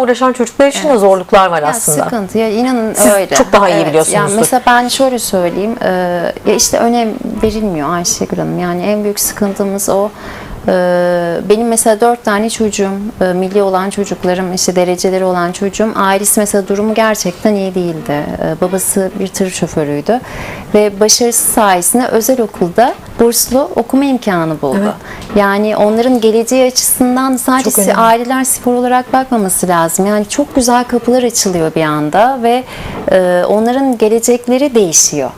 uğraşan çocuklar için de zorluklar var Ya aslında. sıkıntı ya inanın Siz öyle. çok daha iyi biliyorsunuzdur. Yani mesela ben şöyle söyleyeyim. e, ya işte önem verilmiyor Ayşegül Hanım. Yani en büyük sıkıntımız o. E, benim mesela dört tane çocuğum, e, milli olan çocuklarım, işte dereceleri olan çocuğum. Ailesi mesela durumu gerçekten iyi değildi. E, babası bir tır şoförüydü. Ve başarısı sayesinde özel okulda burslu okuma imkanı buldu. Evet. Yani onların geleceği açısından sadece aileler spor olarak bakmaması lazım. Yani çok güzel kapılar açılıyor bir anda ve e, onların gelecekleri değişiyor.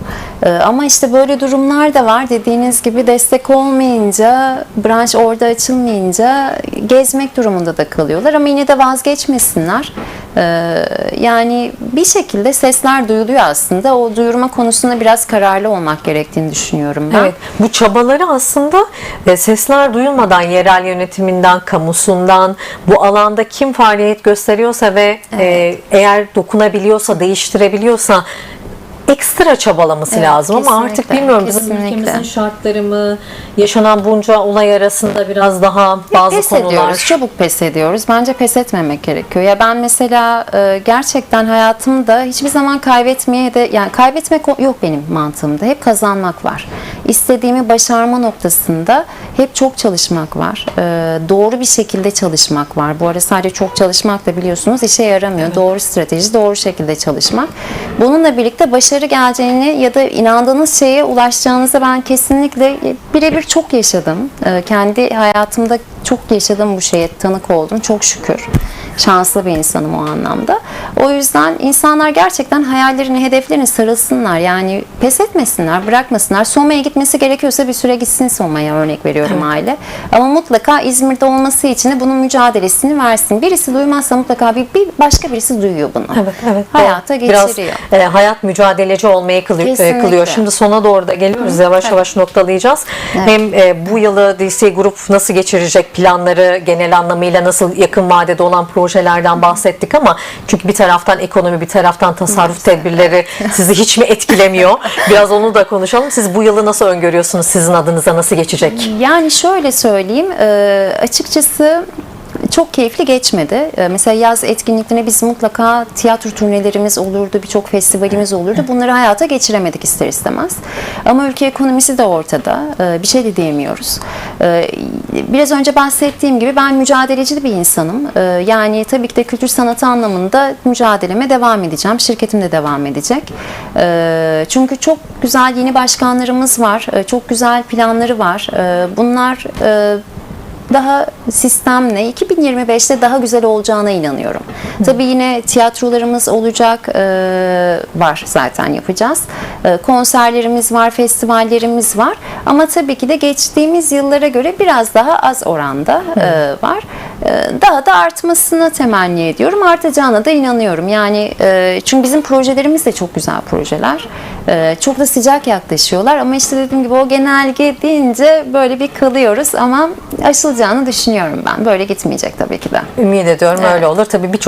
E, ama işte böyle durumlar da var. Dediğiniz gibi destek olmayınca, branş orada açılmayınca gezmek durumunda da kalıyorlar. Ama yine de vazgeçmesinler. E, yani bir şekilde sesler duyuluyor aslında. O duyurma konusunda biraz kararlı olmak gerektiğini düşünüyorum ben. Evet, bu çabaları aslında e, sesler duyulmadan yerel yönetiminden, kamusundan, bu alanda kim faaliyet gösteriyorsa ve e, eğer dokunabiliyorsa, değiştirebiliyorsa ekstra çabalaması Evet, lazım ama artık bilmiyorum bizim ülkemizin şartları mı, yaşanan bunca olay arasında biraz daha bazı pes konular ediyoruz, çabuk pes ediyoruz. Bence pes etmemek gerekiyor. Ya ben mesela e, gerçekten hayatımda hiçbir zaman kaybetmeye de yani kaybetmek yok benim mantığımda. Hep kazanmak var. İstediğimi başarma noktasında hep çok çalışmak var. E, doğru bir şekilde çalışmak var. Bu arada sadece çok çalışmak da biliyorsunuz işe yaramıyor. Doğru strateji, doğru şekilde çalışmak. Bununla birlikte başarı geleceğini ya da inandığınız şeye ulaşacağınızı ben kesinlikle birebir çok yaşadım. E, kendi hayatımda çok yaşadım bu şeye tanık oldum çok şükür. Şanslı bir insanım o anlamda. O yüzden insanlar gerçekten hayallerini, hedeflerini sarılsınlar. Yani pes etmesinler, bırakmasınlar. Soma'ya gitmesi gerekiyorsa bir süre gitsin Soma'ya örnek veriyorum aile. Ama mutlaka İzmir'de olması için de bunun mücadelesini versin. Birisi duymazsa mutlaka bir, bir başka birisi duyuyor bunu. Evet, evet. Hayata Biraz, geçiriyor. e, hayat mücadeleci olmayı kılıyor, e, Kesinlikle. kılıyor. Şimdi sona doğru da geliyoruz. Yavaş yavaş noktalayacağız. Hem e, bu yılı DC Grup nasıl geçirecek planları genel anlamıyla nasıl yakın vadede olan projelerden bahsettik ama çünkü bir taraftan ekonomi bir taraftan tasarruf tedbirleri sizi hiç mi etkilemiyor? Biraz onu da konuşalım. Siz bu yılı nasıl öngörüyorsunuz? Sizin adınıza nasıl geçecek? Yani şöyle söyleyeyim, açıkçası çok keyifli geçmedi. E, Mesela yaz etkinliklerine biz mutlaka tiyatro turnelerimiz olurdu, birçok festivalimiz olurdu. Bunları hayata geçiremedik ister istemez. Ama ülke ekonomisi de ortada. E, Bir şey de diyemiyoruz. E, Biraz önce bahsettiğim gibi ben mücadeleci bir insanım. Yani tabii ki de kültür sanatı anlamında mücadeleme devam edeceğim. Şirketim de devam edecek. Çünkü çok güzel yeni başkanlarımız var. Çok güzel planları var. Bunlar e, daha sistemle 2025'te daha güzel olacağına inanıyorum. Tabii yine tiyatrolarımız olacak, e, var zaten yapacağız. E, konserlerimiz var, festivallerimiz var. Ama tabii ki de geçtiğimiz yıllara göre biraz daha az oranda e, var. E, daha da artmasını temenni ediyorum. Artacağına da inanıyorum. Yani e, çünkü bizim projelerimiz de çok güzel projeler. E, çok da sıcak yaklaşıyorlar ama işte dediğim gibi o genelge deyince böyle bir kalıyoruz ama aşılacağını düşünüyorum ben. Böyle gitmeyecek tabii ki de. Ümit ediyorum öyle olur. Tabii birçok